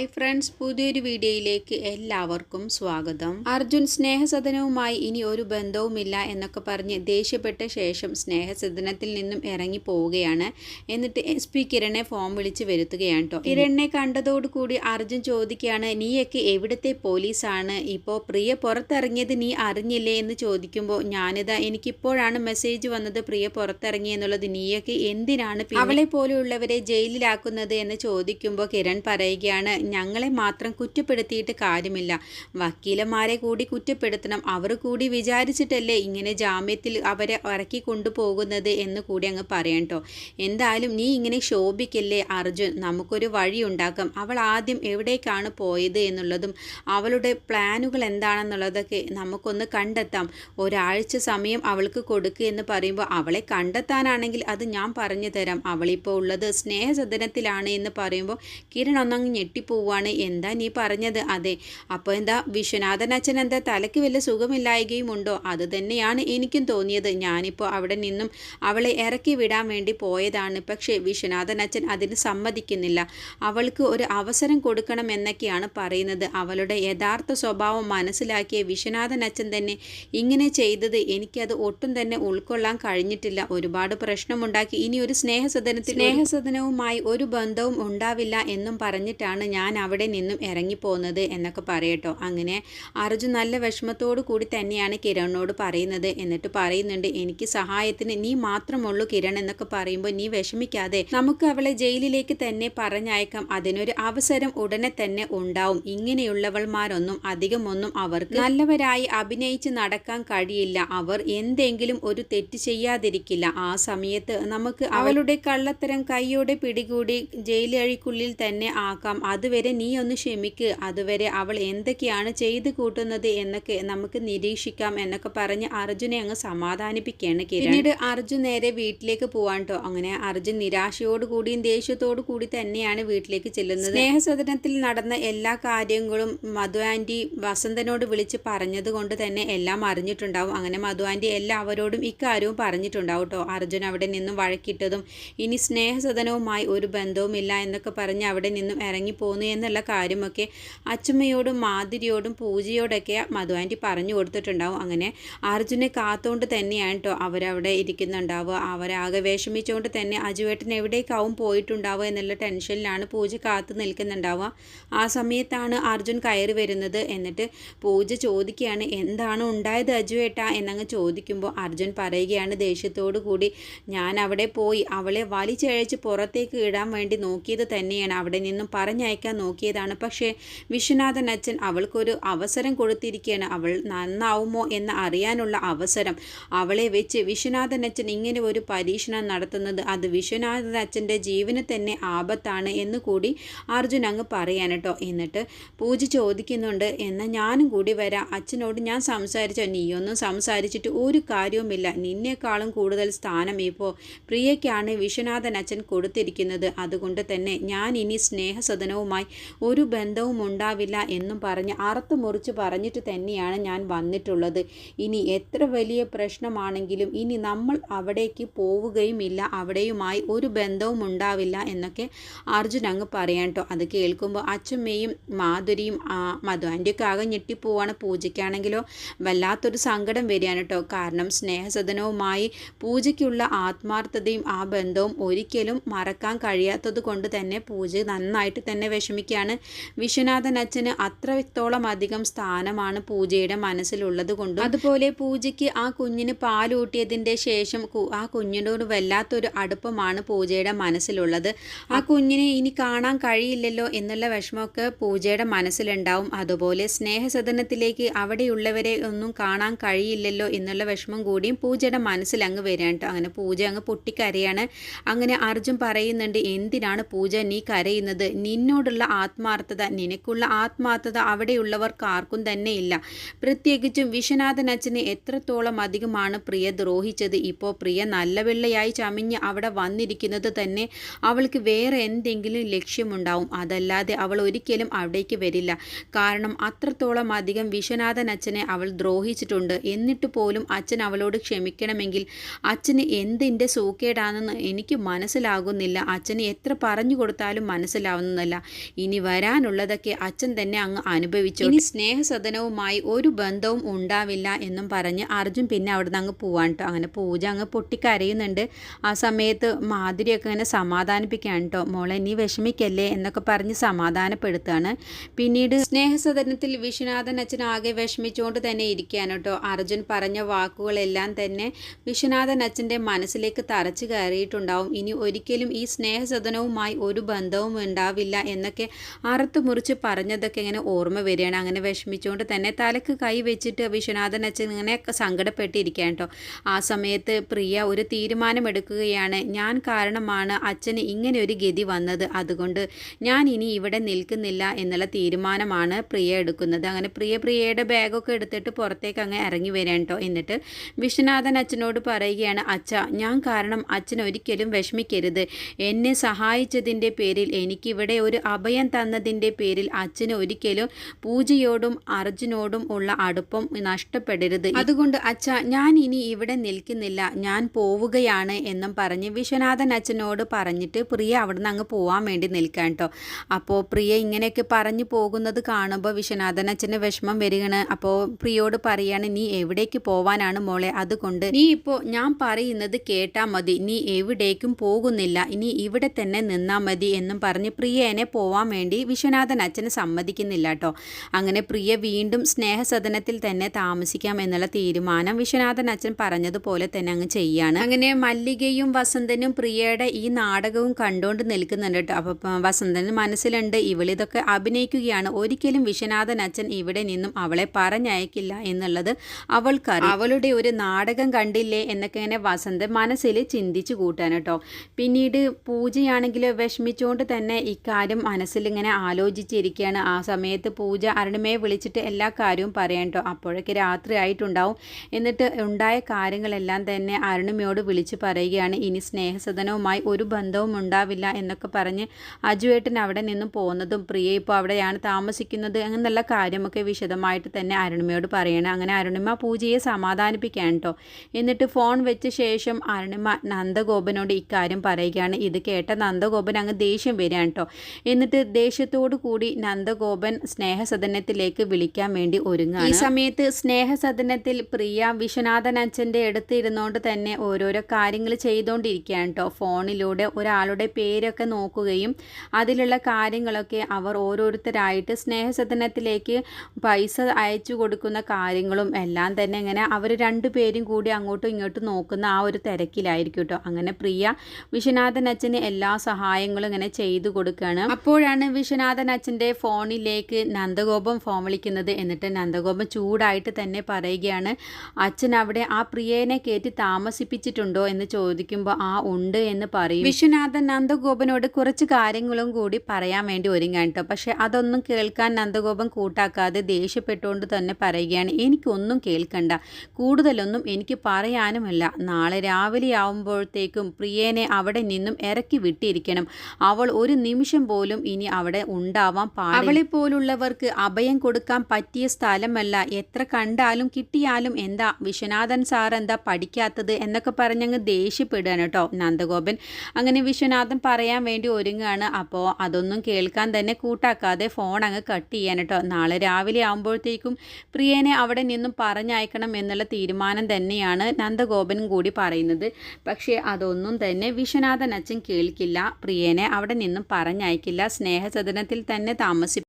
Hi friends പുതിയൊരു വീഡിയോയിലേക്ക് എല്ലാവർക്കും സ്വാഗതം. അർജുൻ സ്നേഹസദനവുമായി ഇനി ഒരു ബന്ധവുമില്ല എന്നൊക്കെ പറഞ്ഞ് ദേഷ്യപ്പെട്ട ശേഷം സ്നേഹസദനത്തിൽ നിന്നും ഇറങ്ങി പോവുകയാണ്. എന്നിട്ട് എസ് പി കിരണെ ഫോം വിളിച്ച് വരുത്തുകയാണ് കേട്ടോ കിരണിനെ കണ്ടതോടുകൂടി അർജുൻ ചോദിക്കുകയാണ് നീയൊക്കെ എവിടുത്തെ പോലീസാണ്? ഇപ്പോൾ പ്രിയ പുറത്തിറങ്ങിയത് നീ അറിഞ്ഞില്ലേ? എന്ന് ചോദിക്കുമ്പോൾ ഞാനിതാ എനിക്കിപ്പോഴാണ് മെസ്സേജ് വന്നത് പ്രിയ പുറത്തിറങ്ങി എന്നുള്ളത്. നീയൊക്കെ എന്തിനാണ് അവളെ പോലെയുള്ളവരെ ജയിലിലാക്കുന്നത് എന്ന് ചോദിക്കുമ്പോൾ കിരൺ പറയുകയാണ് ഞങ്ങളെ മാത്രം കുറ്റപ്പെടുത്തിയിട്ട് കാര്യമില്ല. വക്കീലന്മാരെ കൂടി കുറ്റപ്പെടുത്തണം. അവർ കൂടി വിചാരിച്ചിട്ടല്ലേ ഇങ്ങനെ ജാമ്യത്തിൽ അവരെ ഇറക്കി കൊണ്ടുപോകുന്നത് എന്ന് കൂടി അങ്ങ് പറയാം എന്തായാലും നീ ഇങ്ങനെ ശോഭിക്കല്ലേ അർജുൻ? നമുക്കൊരു വഴി ഉണ്ടാക്കാം. അവൾ ആദ്യം എവിടേക്കാണ് പോയത് എന്നുള്ളതും അവളുടെ പ്ലാനുകൾ എന്താണെന്നുള്ളതൊക്കെ നമുക്കൊന്ന് കണ്ടെത്താം. ഒരാഴ്ച സമയം അവൾക്ക് കൊടുക്കുക എന്ന് പറയുമ്പോൾ അവളെ കണ്ടെത്താനാണെങ്കിൽ അത് ഞാൻ പറഞ്ഞു തരാം. അവളിപ്പോൾ ഉള്ളത് സ്നേഹസദനത്തിലാണ് എന്ന് പറയുമ്പോൾ കിരൺ ഒന്നങ്ങ് ഞെട്ടിപ്പോവാണ് എന്താ നീ പറഞ്ഞത്? അതെ. അപ്പോൾ എന്താ വിശ്വനാഥൻ അച്ഛൻ എന്താ തലയ്ക്ക് വല്ല സുഖമില്ലായകയും ഉണ്ടോ അത് തന്നെയാണ് എനിക്കും തോന്നിയത്. ഞാനിപ്പോൾ അവിടെ നിന്നും അവളെ ഇറക്കി വിടാൻ വേണ്ടി പോയതാണ്. പക്ഷേ വിശ്വനാഥൻ അച്ഛൻ അതിന് സമ്മതിക്കുന്നില്ല. അവൾക്ക് ഒരു അവസരം കൊടുക്കണം എന്നൊക്കെയാണ് പറയുന്നത്. അവളുടെ യഥാർത്ഥ സ്വഭാവം മനസ്സിലാക്കിയ വിശ്വനാഥൻ അച്ഛൻ തന്നെ ഇങ്ങനെ ചെയ്തത് എനിക്കത് ഒട്ടും തന്നെ ഉൾക്കൊള്ളാൻ കഴിഞ്ഞിട്ടില്ല. ഒരുപാട് പ്രശ്നമുണ്ടാക്കി. ഇനി ഒരു സ്നേഹസദനത്തിൽ സ്നേഹസദനവുമായി ഒരു ബന്ധവും ഉണ്ടാവില്ല എന്നും പറഞ്ഞിട്ടാണ് ഞാൻ അവിടെ നിന്നും ഇറങ്ങിപ്പോകുന്നത് എന്നൊക്കെ പറയട്ടോ. അങ്ങനെ അർജുൻ നല്ല വിഷമത്തോടു കൂടി തന്നെയാണ് കിരണിനോട് പറയുന്നത്. എന്നിട്ട് പറയുന്നുണ്ട് എനിക്ക് സഹായത്തിന് നീ മാത്രമുള്ളൂ കിരൺ എന്നൊക്കെ പറയുമ്പോൾ നീ വിഷമിക്കാതെ നമുക്ക് അവളെ ജയിലിലേക്ക് തന്നെ പറഞ്ഞയക്കാം. അതിനൊരു അവസരം ഉടനെ തന്നെ ഉണ്ടാവും. ഇങ്ങനെയുള്ളവൾമാരൊന്നും അധികമൊന്നും അവർക്ക് നല്ലവരായി അഭിനയിച്ച് നടക്കാൻ കഴിയില്ല. അവർ എന്തെങ്കിലും ഒരു തെറ്റ് ചെയ്യാതിരിക്കില്ല. ആ സമയത്ത് നമുക്ക് അവളുടെ കള്ളത്തരം കൈയോടെ പിടികൂടി ജയിലഴിക്കുള്ളിൽ തന്നെ ആക്കാം. അതുവരെ നീ ഒന്ന് ക്ഷമിക്ക്. അതുവരെ അവൾ എന്തൊക്കെയാണ് ചെയ്തു കൂട്ടുന്നത് എന്നൊക്കെ നമുക്ക് നിരീക്ഷിക്കാം എന്നൊക്കെ പറഞ്ഞ് അർജുനെ അങ്ങ് സമാധാനിപ്പിക്കുകയാണ് പിന്നീട് അർജുൻ നേരെ വീട്ടിലേക്ക് പോവാൻ കേട്ടോ അങ്ങനെ അർജുൻ നിരാശയോട് കൂടിയും ദേഷ്യത്തോടു കൂടി തന്നെയാണ് വീട്ടിലേക്ക് ചെല്ലുന്നത്. സ്നേഹസദനത്തിൽ നടന്ന എല്ലാ കാര്യങ്ങളും മധു ആന്റി വസന്തനോട് വിളിച്ച് പറഞ്ഞത് കൊണ്ട് തന്നെ എല്ലാം അറിഞ്ഞിട്ടുണ്ടാവും. അങ്ങനെ മധു ആന്റി എല്ലാവരോടും ഇക്കാര്യവും പറഞ്ഞിട്ടുണ്ടാവും കേട്ടോ അർജുൻ അവിടെ നിന്നും വഴക്കിട്ടതും ഇനി സ്നേഹസദനവുമായി ഒരു ബന്ധവുമില്ല എന്നൊക്കെ പറഞ്ഞ് അവിടെ നിന്നും ഇറങ്ങിപ്പോന്നു എന്നുള്ള കാര്യമൊക്കെ അച്ഛമ്മയോടും മാതിരിയോടും പൂജയോടൊക്കെ മധു ആന്റി പറഞ്ഞു കൊടുത്തിട്ടുണ്ടാവും. അങ്ങനെ അർജുനെ കാത്തുകൊണ്ട് തന്നെയാണ് കേട്ടോ അവരവിടെ ഇരിക്കുന്നുണ്ടാവുക. അവരാകെ വിഷമിച്ചുകൊണ്ട് തന്നെ അജുവേട്ടൻ എവിടേക്കാവും പോയിട്ടുണ്ടാവുക എന്നുള്ള ടെൻഷനിലാണ് പൂജ കാത്തു നിൽക്കുന്നുണ്ടാവുക. ആ സമയത്താണ് അർജുൻ കയറി വരുന്നത്. എന്നിട്ട് പൂജ ചോദിക്കുകയാണ് എന്താണ് ഉണ്ടായത് അജുവേട്ട? എന്നങ്ങ് ചോദിക്കുമ്പോൾ അർജുൻ പറയുകയാണ് ദേഷ്യത്തോടു കൂടി ഞാൻ അവിടെ പോയി അവളെ വലിച്ചഴച്ച് പുറത്തേക്ക് ഇടാൻ വേണ്ടി നോക്കിയത് തന്നെയാണ്. അവിടെ നിന്നും പറഞ്ഞയക്കാൻ നോക്കിയതാണ്. പക്ഷേ വിശ്വനാഥൻ അച്ഛൻ അവൾക്കൊരു അവസരം കൊടുത്തിരിക്കുകയാണ് അവൾ നന്നാവുമോ എന്ന് അറിയാനുള്ള അവസരം അവളെ വെച്ച് വിശ്വനാഥൻ അച്ഛൻ ഇങ്ങനെ ഒരു പരീക്ഷണം നടത്തുന്നത് അത് വിശ്വനാഥൻ അച്ഛന്റെ ജീവന് തന്നെ ആപത്താണ് എന്ന് കൂടി അർജുൻ അങ്ങ് പറയാൻ കേട്ടോ എന്നിട്ട് പൂജ ചോദിക്കുന്നുണ്ട് എന്ന ഞാനും കൂടി വരാം. അച്ഛനോട് ഞാൻ സംസാരിച്ചോ? നീയൊന്നും സംസാരിച്ചിട്ട് ഒരു കാര്യവുമില്ല. നിന്നേക്കാളും കൂടുതൽ സ്ഥാനം ഇപ്പോൾ പ്രിയയ്ക്കാണ് വിശ്വനാഥൻ അച്ഛൻ കൊടുത്തിരിക്കുന്നത്. അതുകൊണ്ട് തന്നെ ഞാൻ ഇനി സ്നേഹസദനവുമായി ഒരു ബന്ധവും ഉണ്ടാവില്ല എന്നും പറഞ്ഞ് അറുത്ത് മുറിച്ച് പറഞ്ഞിട്ട് തന്നെയാണ് ഞാൻ വന്നിട്ടുള്ളത്. ഇനി എത്ര വലിയ പ്രശ്നമാണെങ്കിലും ഇനി നമ്മൾ അവിടേക്ക് പോവുകയുമില്ല അവിടെയുമായി ഒരു ബന്ധവും ഉണ്ടാവില്ല എന്നൊക്കെ അർജുൻ അങ്ങ് പറയാൻ കേട്ടോ അത് കേൾക്കുമ്പോൾ അച്ഛമ്മയും മാധുരിയും മധു ആന്റിയൊക്കെ ആകെ ഞെട്ടിപ്പോവാണ്. പൂജയ്ക്കാണെങ്കിലോ വല്ലാത്തൊരു സങ്കടം വരികയാണ് കേട്ടോ കാരണം സ്നേഹസദനവുമായി പൂജയ്ക്കുള്ള ആത്മാർത്ഥതയും ആ ബന്ധവും ഒരിക്കലും മറക്കാൻ കഴിയാത്തത് കൊണ്ട് തന്നെ പൂജ നന്നായിട്ട് തന്നെ വിഷമിക്കുകയാണ് വിശ്വനാഥൻ അച്ഛന് അത്രത്തോളം അധികം സ്ഥാനമാണ് പൂജയുടെ മനസ്സിലുള്ളത് കൊണ്ടും അതുപോലെ പൂജയ്ക്ക് ആ കുഞ്ഞിന് പാലൂട്ടിയതിന്റെ ശേഷം ആ കുഞ്ഞിനോട് വല്ലാത്തൊരു അടുപ്പമാണ് പൂജയുടെ മനസ്സിലുള്ളത്. ആ കുഞ്ഞിനെ ഇനി കാണാൻ കഴിയില്ലല്ലോ എന്നുള്ള വിഷമമൊക്കെ പൂജയുടെ മനസ്സിലുണ്ടാവും. അതുപോലെ സ്നേഹസദനത്തിലേക്ക് അവിടെയുള്ളവരെ ഒന്നും കാണാൻ കഴിയില്ലല്ലോ എന്നുള്ള വിഷമം കൂടിയും പൂജയുടെ മനസ്സിൽ അങ്ങ് വരികയാണ് കേട്ടോ അങ്ങനെ പൂജ അങ്ങ് പൊട്ടിക്കരയാണ്. അങ്ങനെ അർജുൻ പറയുന്നുണ്ട് എന്തിനാണ് പൂജ നീ കരയുന്നത്? നിന്നോടുള്ള ആത്മാർത്ഥത നിനക്കുള്ള ആത്മാർത്ഥത അവിടെയുള്ളവർക്ക് ആർക്കും തന്നെയില്ല പ്രത്യേകിച്ചും വിശ്വനാഥൻ അച്ഛനെ എത്രത്തോളം അധികമാണ് പ്രിയ ദ്രോഹിച്ചത്. ഇപ്പോൾ പ്രിയ നല്ല വെള്ളയായി ചമിഞ്ഞ് അവിടെ വന്നിരിക്കുന്നത് തന്നെ അവൾക്ക് വേറെ എന്തെങ്കിലും ലക്ഷ്യമുണ്ടാവും. അതല്ലാതെ അവൾ ഒരിക്കലും അവിടേക്ക് വരില്ല. കാരണം അത്രത്തോളം അധികം വിശ്വനാഥൻ അച്ഛനെ അവൾ ദ്രോഹിച്ചിട്ടുണ്ട്. എന്നിട്ട് പോലും അച്ഛൻ അവളോട് ക്ഷമിക്കണമെങ്കിൽ അച്ഛന് എന്തിന്റെ സൂക്കേടാണെന്ന് എനിക്ക് മനസ്സിലാകുന്നില്ല. അച്ഛന് എത്ര പറഞ്ഞു കൊടുത്താലും മനസ്സിലാവുന്നതല്ല ഇനി വരാനുള്ളതൊക്കെ അച്ഛൻ തന്നെ അങ്ങ് അനുഭവിച്ചു. ഇനി സ്നേഹസദനവുമായി ഒരു ബന്ധവും ഉണ്ടാവില്ല എന്നും പറഞ്ഞ് അർജുൻ പിന്നെ അവിടുന്ന് അങ്ങ് പോവാൻ കേട്ടോ അങ്ങനെ പൂജ അങ്ങ് പൊട്ടിക്കരയുന്നുണ്ട്. ആ സമയത്ത് മാധുരിയൊക്കെ ഇങ്ങനെ സമാധാനിപ്പിക്കുകയാണ് കേട്ടോ മോളെ നീ വിഷമിക്കല്ലേ എന്നൊക്കെ പറഞ്ഞ് സമാധാനപ്പെടുത്തുകയാണ് പിന്നീട് സ്നേഹസദനത്തിൽ വിശ്വനാഥൻ അച്ഛൻ ആകെ വിഷമിച്ചുകൊണ്ട് തന്നെ ഇരിക്കുകയാണ് കേട്ടോ അർജുൻ പറഞ്ഞ വാക്കുകളെല്ലാം തന്നെ വിശ്വനാഥൻ അച്ഛന്റെ മനസ്സിലേക്ക് തറച്ചു കയറിയിട്ടുണ്ടാവും. ഇനി ഒരിക്കലും ഈ സ്നേഹസദനവുമായി ഒരു ബന്ധവും ഉണ്ടാവില്ല എന്നൊക്കെ അറുത്ത് മുറിച്ച് പറഞ്ഞതൊക്കെ ഇങ്ങനെ ഓർമ്മ വരികയാണ്. അങ്ങനെ വിഷമിച്ചുകൊണ്ട് തന്നെ തലക്ക് കൈ വെച്ചിട്ട് വിശ്വനാഥൻ അച്ഛൻ ഇങ്ങനെ സങ്കടപ്പെട്ടിരിക്കുകയാണ് കേട്ടോ. ആ സമയത്ത് പ്രിയ ഒരു തീരുമാനമെടുക്കുകയാണ്. ഞാൻ കാരണമാണ് അച്ഛന് ഇങ്ങനെ ഒരു ഗതി വന്നത്. അതുകൊണ്ട് ഞാൻ ഇനി ഇവിടെ നിൽക്കുന്നില്ല എന്നുള്ള തീരുമാനമാണ് പ്രിയ എടുക്കുന്നത്. അങ്ങനെ പ്രിയ പ്രിയയുടെ ബാഗൊക്കെ എടുത്തിട്ട് പുറത്തേക്ക് അങ്ങ് ഇറങ്ങി വരാൻ കേട്ടോ. എന്നിട്ട് വിശ്വനാഥൻ അച്ഛനോട് പറയുകയാണ് അച്ഛ ഞാൻ കാരണം അച്ഛൻ ഒരിക്കലും വിഷമിക്കരുത്. എന്നെ സഹായിച്ചതിന്റെ പേരിൽ എനിക്കിവിടെ ഒരു അഭയം തന്നതിന്റെ പേരിൽ അച്ഛന് ഒരിക്കലും പൂജയോടും അർജുനോടും ഉള്ള അടുപ്പം നഷ്ടപ്പെടരുത്. അതുകൊണ്ട് അച്ഛ ഞാൻ ഇനി ഇവിടെ നിൽക്കുന്നില്ല. ഞാൻ പോവുകയാണ് എന്നും പറഞ്ഞ് വിശ്വനാഥൻ അച്ഛനോട് പറഞ്ഞിട്ട് പ്രിയ അവിടുന്ന് അങ്ങ് പോവാൻ വേണ്ടി നിൽക്കാൻ കേട്ടോ അപ്പോൾ പ്രിയ ഇങ്ങനെയൊക്കെ പറഞ്ഞു പോകുന്നത് കാണുമ്പോൾ വിശ്വനാഥൻ അച്ഛന് വിഷമം വരികയാണ്. അപ്പോൾ പ്രിയോട് പറയാണ് നീ എവിടേക്ക് പോവാനാണ് മോളെ? അതുകൊണ്ട് നീ ഇപ്പോൾ ഞാൻ പറയുന്നത് കേട്ടാൽ മതി. നീ എവിടേക്കും പോകുന്നില്ല. ഇനി ഇവിടെ തന്നെ നിന്നാൽ മതി എന്നും പറഞ്ഞ് പ്രിയേനെ പോവാൻ വേണ്ടി വിശ്വനാഥൻ അച്ഛന് സമ്മതിക്കുന്നില്ല കേട്ടോ അങ്ങനെ പ്രിയ വീണ്ടും സ്നേഹസദനത്തിൽ തന്നെ താമസിക്കാം എന്നുള്ള തീരുമാനം വിശ്വനാഥൻ അച്ഛൻ പറഞ്ഞതുപോലെ തന്നെ അങ്ങ് ചെയ്യാണ്. അങ്ങനെ മല്ലികയും വസന്തനും പ്രിയയുടെ ഈ നാടകവും കണ്ടുകൊണ്ട് നിൽക്കുന്നുണ്ട് കേട്ടോ. അപ്പോൾ വസന്തന് മനസ്സിലുണ്ട് ഇവളിതൊക്കെ അഭിനയിക്കുകയാണ്. ഒരിക്കലും വിശ്വനാഥൻ അച്ഛൻ ഇവിടെ നിന്നും അവളെ പറഞ്ഞയക്കില്ല എന്നുള്ളത് അവൾക്കറിയാം. അവളുടെ ഒരു നാടകം കണ്ടില്ലേ എന്നൊക്കെ ഇങ്ങനെ വസന്ത് മനസ്സിൽ ചിന്തിച്ചു കൂട്ടാൻ കേട്ടോ. പിന്നീട് പൂജയാണെങ്കിൽ വിഷമിച്ചുകൊണ്ട് തന്നെ ഇക്കാര്യം മനസ്സിൽ ഇങ്ങനെ ആലോചിച്ചിരിക്കുകയാണ്. ആ സമയത്ത് പൂജ അരുണിമയെ വിളിച്ചിട്ട് എല്ലാ കാര്യവും പറയാം കേട്ടോ അപ്പോഴൊക്കെ രാത്രി ആയിട്ടുണ്ടാവും. എന്നിട്ട് ഉണ്ടായ കാര്യങ്ങളെല്ലാം തന്നെ അരുണിമയോട് വിളിച്ച് പറയുകയാണ്. ഇനി സ്നേഹസദനവുമായി ഒരു ബന്ധവും ഉണ്ടാവില്ല എന്നൊക്കെ പറഞ്ഞ് അജുവേട്ടൻ അവിടെ നിന്നും പോകുന്നതും പ്രിയ ഇപ്പോൾ അവിടെയാണ് താമസിക്കുന്നത് എന്നുള്ള കാര്യമൊക്കെ വിശദമായിട്ട് തന്നെ അരുണിമയോട് പറയണം. അങ്ങനെ അരുണിമ പൂജയെ സമാധാനിപ്പിക്കാൻ കേട്ടോ എന്നിട്ട് ഫോൺ വെച്ച ശേഷം അരുണിമ നന്ദഗോപനോട് ഇക്കാര്യം പറയുകയാണ്. ഇത് കേട്ട നന്ദഗോപൻ അങ്ങ് ദേഷ്യം വരികയാണ് കേട്ടോ എന്നിട്ട് ദേഷ്യത്തോടു കൂടി നന്ദഗോപൻ സ്നേഹസദനത്തിലേക്ക് വിളിക്കാൻ വേണ്ടി ഒരുങ്ങുക ഈ സമയത്ത് സ്നേഹസദനത്തിൽ പ്രിയ വിശ്വനാഥൻ അച്ഛന്റെ അടുത്ത് ഇരുന്നുകൊണ്ട് തന്നെ ഓരോരോ കാര്യങ്ങൾ ചെയ്തുകൊണ്ടിരിക്കുകയാണ് കേട്ടോ ഫോണിലൂടെ ഒരാളുടെ പേരൊക്കെ നോക്കുകയും അതിലുള്ള കാര്യങ്ങളൊക്കെ അവർ ഓരോരുത്തരായിട്ട് സ്നേഹസദനത്തിലേക്ക് പൈസ അയച്ചു കൊടുക്കുന്ന കാര്യങ്ങളും എല്ലാം തന്നെ ഇങ്ങനെ അവർ രണ്ടുപേരും കൂടി അങ്ങോട്ടും ഇങ്ങോട്ടും നോക്കുന്ന ആ ഒരു തിരക്കിലായിരിക്കും കേട്ടോ അങ്ങനെ പ്രിയ വിശ്വനാഥൻ അച്ഛന് എല്ലാ സഹായങ്ങളും ഇങ്ങനെ ചെയ്തു കൊടുക്കുകയാണ്. അപ്പോഴാണ് വിശ്വനാഥൻ അച്ഛന്റെ ഫോണിലേക്ക് നന്ദഗോപം ഫോൺ വിളിക്കുന്നത്. എന്നിട്ട് നന്ദഗോപം ചൂടായിട്ട് തന്നെ പറയുകയാണ് അച്ഛൻ അവിടെ ആ പ്രിയേനെ കയറ്റി താമസിപ്പിച്ചിട്ടുണ്ടോ? എന്ന് ചോദിക്കുമ്പോൾ ആ ഉണ്ട് എന്ന് പറയും. വിശ്വനാഥൻ നന്ദഗോപനോട് കുറച്ച് കാര്യങ്ങളും കൂടി പറയാൻ വേണ്ടി ഒരുങ്ങാൻ കേട്ടോ. പക്ഷെ അതൊന്നും കേൾക്കാൻ നന്ദഗോപം കൂട്ടാക്കാതെ ദേഷ്യപ്പെട്ടുകൊണ്ട് തന്നെ പറയുകയാണ് എനിക്കൊന്നും കേൾക്കണ്ട. കൂടുതലൊന്നും എനിക്ക് പറയാനുമല്ല. നാളെ രാവിലെ ആവുമ്പോഴത്തേക്കും പ്രിയേനെ അവിടെ നിന്നും ഇറക്കി വിട്ടിരിക്കണം. അവൾ ഒരു നിമിഷം പോലും ഇനി അവിടെ ഉണ്ടാവാൻ അവളെ പോലുള്ളവർക്ക് അഭയം കൊടുക്കാൻ പറ്റിയ സ്ഥലമല്ല. എത്ര കണ്ടാലും കിട്ടിയാലും എന്താ വിശ്വനാഥൻ സാർ എന്താ പഠിക്കാത്തത് എന്നൊക്കെ പറഞ്ഞങ്ങ് ദേഷ്യപ്പെടുകയാണ് കേട്ടോ നന്ദഗോപൻ. അങ്ങനെ വിശ്വനാഥൻ പറയാൻ വേണ്ടി ഒരുങ്ങുകയാണ്. അപ്പോൾ അതൊന്നും കേൾക്കാൻ തന്നെ കൂട്ടാക്കാതെ ഫോൺ അങ്ങ് കട്ട് ചെയ്യാൻ കേട്ടോ. നാളെ രാവിലെ ആകുമ്പോഴത്തേക്കും പ്രിയനെ അവിടെ നിന്നും പറഞ്ഞയക്കണം എന്നുള്ള തീരുമാനം തന്നെയാണ് നന്ദഗോപനും കൂടി പറയുന്നത്. പക്ഷേ അതൊന്നും തന്നെ വിശ്വനാഥൻ അച്ഛൻ കേൾക്കില്ല. പ്രിയനെ അവിടെ നിന്നും പറഞ്ഞയക്കില്ല. സ്നേഹസദനത്തിൽ തന്നെ താമസി